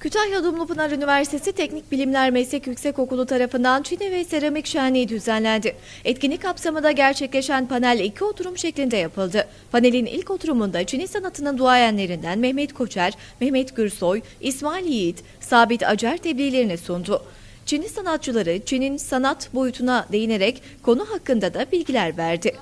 Kütahya Dumlupınar Üniversitesi Teknik Bilimler Meslek Yüksekokulu tarafından Çini ve Seramik Şenliği düzenlendi. Etkinlik kapsamında gerçekleşen panel iki oturum şeklinde yapıldı. Panelin ilk oturumunda Çini sanatının duayenlerinden Mehmet Koçer, Mehmet Gürsoy, İsmail Yiğit, Sabit Acar tebliğlerini sundu. Çinli sanatçıları Çin'in sanat boyutuna değinerek konu hakkında da bilgiler verdi.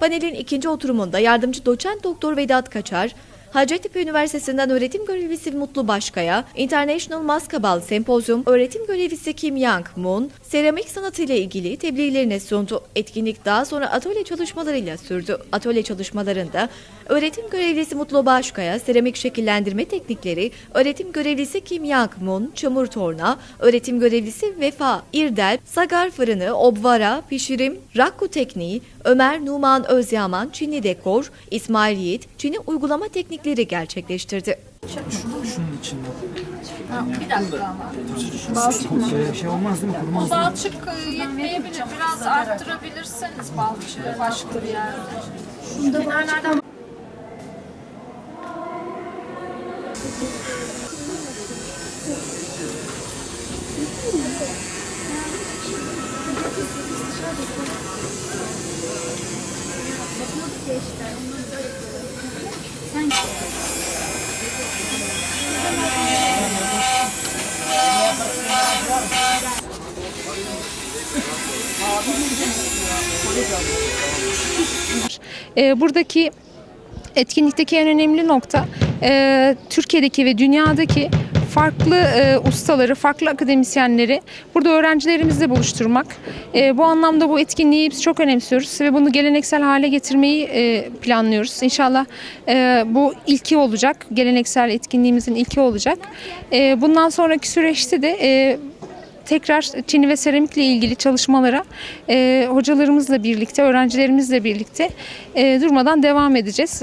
Panelin ikinci oturumunda yardımcı doçent doktor Vedat Kaçar, Hacettepe Üniversitesi'nden öğretim görevlisi Mutlu Başkaya, International Maskabal Sempozyum öğretim görevlisi Kim Yang Moon, seramik sanatı ile ilgili tebliğlerini sundu. Etkinlik daha sonra atölye çalışmalarıyla sürdü. Atölye çalışmalarında öğretim görevlisi Mutlu Başkaya, seramik şekillendirme teknikleri, öğretim görevlisi Kim Yang Moon, çamur torna, öğretim görevlisi Vefa İrdel, sagar fırını, obvara, pişirim, rakku tekniği, Ömer Numan Özyaman, Çinli dekor, İsmail Yiğit, Çinli uygulama teknikleri gerçekleştirdi. Şunun içinde. Ha, bir dakika ama. Şey, şey olmaz değil mi? Kurumaz O balçık e, yetmeyebilir. Biraz arttırabilirseniz balçığı başka bir yerde. Kenarlardan E, buradaki etkinlikteki en önemli nokta e, Türkiye'deki ve dünyadaki farklı e, ustaları, farklı akademisyenleri burada öğrencilerimizle buluşturmak. E, bu anlamda bu etkinliği biz çok önemsiyoruz ve bunu geleneksel hale getirmeyi planlıyoruz. İnşallah bu ilki olacak, geleneksel etkinliğimizin ilki olacak. Bundan sonraki süreçte de tekrar Çini ve seramikle ilgili çalışmalara e, hocalarımızla birlikte, öğrencilerimizle birlikte e, durmadan devam edeceğiz.